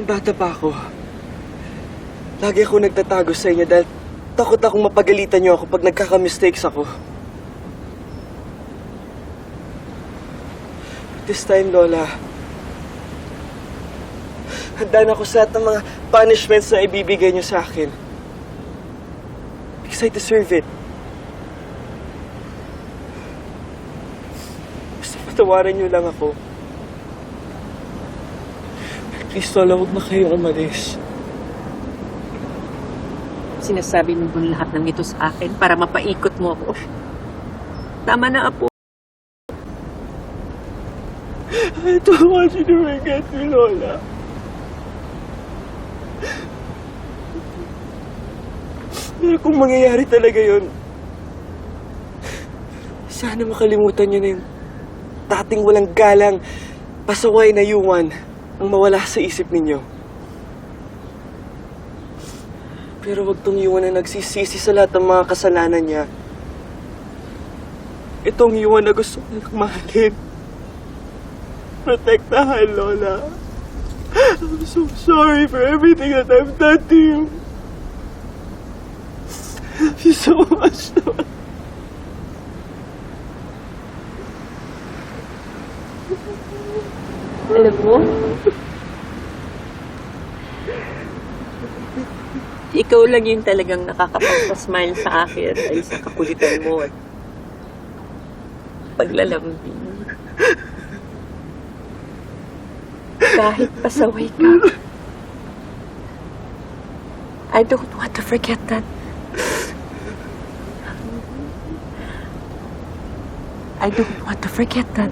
Nung bata pa ako, lagi ako nagtatago sa inyo dahil takot akong mapagalitan niyo ako pag nagkaka-mistakes ako. This time, Lola, handa na ako sa lahat ng mga punishments na ibibigay niyo sa akin. Because I deserve it. Basta patawarin niyo lang ako. Lola, huwag na kayong umalis. Sinasabi mo ba lahat ng ito sa akin para mapaikot mo ako? Tama na, Apo. I don't want you to forget me, Lola. Pero kung mangyayari talaga yun, sana makalimutan niyo na yung dating walang galang, pasaway na yuwan ang mawala sa isip ninyo. Pero wag tong yuwan na nagsisisi sa lahat ng mga kasalanan niya. Itong yuwan na gusto kong mahalin. Protektahan, Lola. I'm so sorry for everything that I've done to you. I love you so much, Lola. Alam mo? Ikaw lang yung talagang nakakapagpa-smile sa akin ay sa kakulitan mo at paglalambing. Kahit pasaway ka. I don't want to forget that. I don't want to forget that.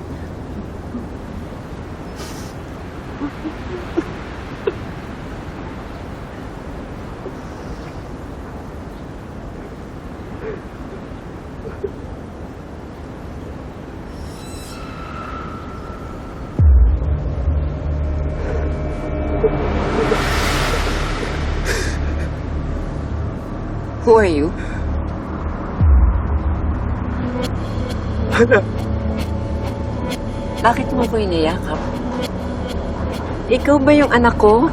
Who are you? Lola, Bakit mo ko iniyakap? Ikaw ba yung anak ko?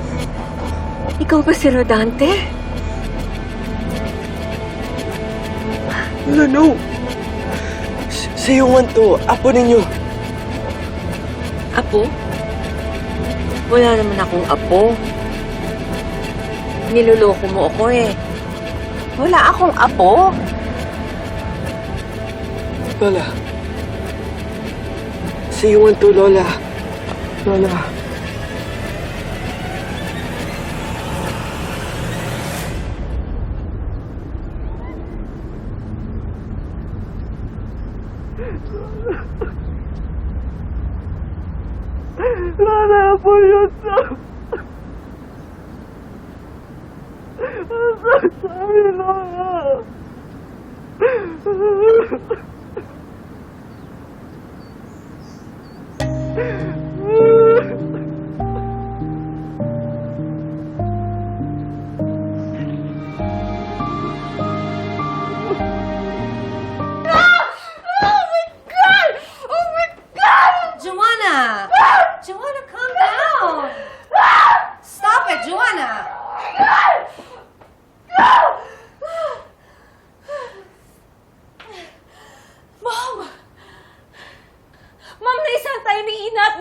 Ikaw ba si Rodante? Lola, no. Si, si Yuan to, apo ninyo. Apo? Wala naman akong apo. Niloloko mo ako eh. Wala akong apo. Lola. Si Yuan to, Lola. Lola. Lola, apo yun to. I'm so.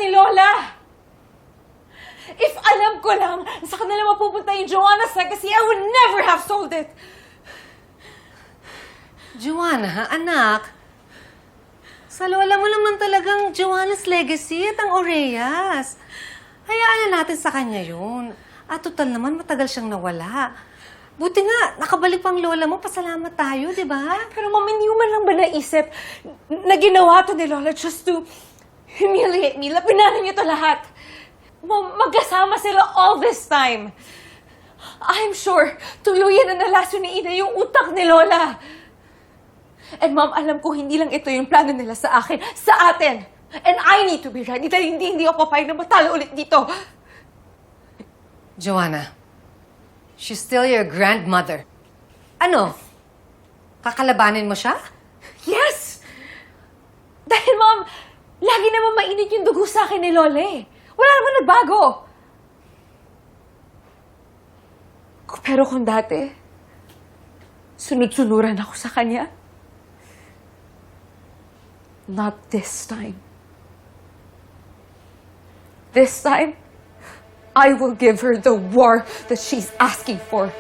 Ni Lola! If alam ko lang sa kanila mapupunta yung Joanna's legacy, I would never have sold it! Joanna, anak, sa lola mo naman talagang Joanna's legacy at ang Oreas. Hayaan na natin sa kanya yun. At total naman, matagal siyang nawala. Buti nga, nakabalik pang lola mo, pasalamat tayo, di ba? Pero ma'am, hindi man lang ba naisip na ginawa to ni Lola just to humiliate me? Lapinan niyo to lahat. Magkasama sila all this time. I'm sure tuluyan na nalaso ni Ina yung utak ni Lola. And ma'am, alam ko hindi lang ito yung plano nila sa akin, sa atin. And I need to be ready dahil hindi, hindi ako papayag na matalo ulit dito. Joanna, she's still your grandmother. Ano? Kakalabanin mo siya? Yes! Dahil ma'am, lagi naman mainit yung dugo sa akin ni Lola eh. Wala naman nagbago. Pero kung dati, sunod-sunuran ako sa kanya, not this time. This time, I will give her the war that she's asking for.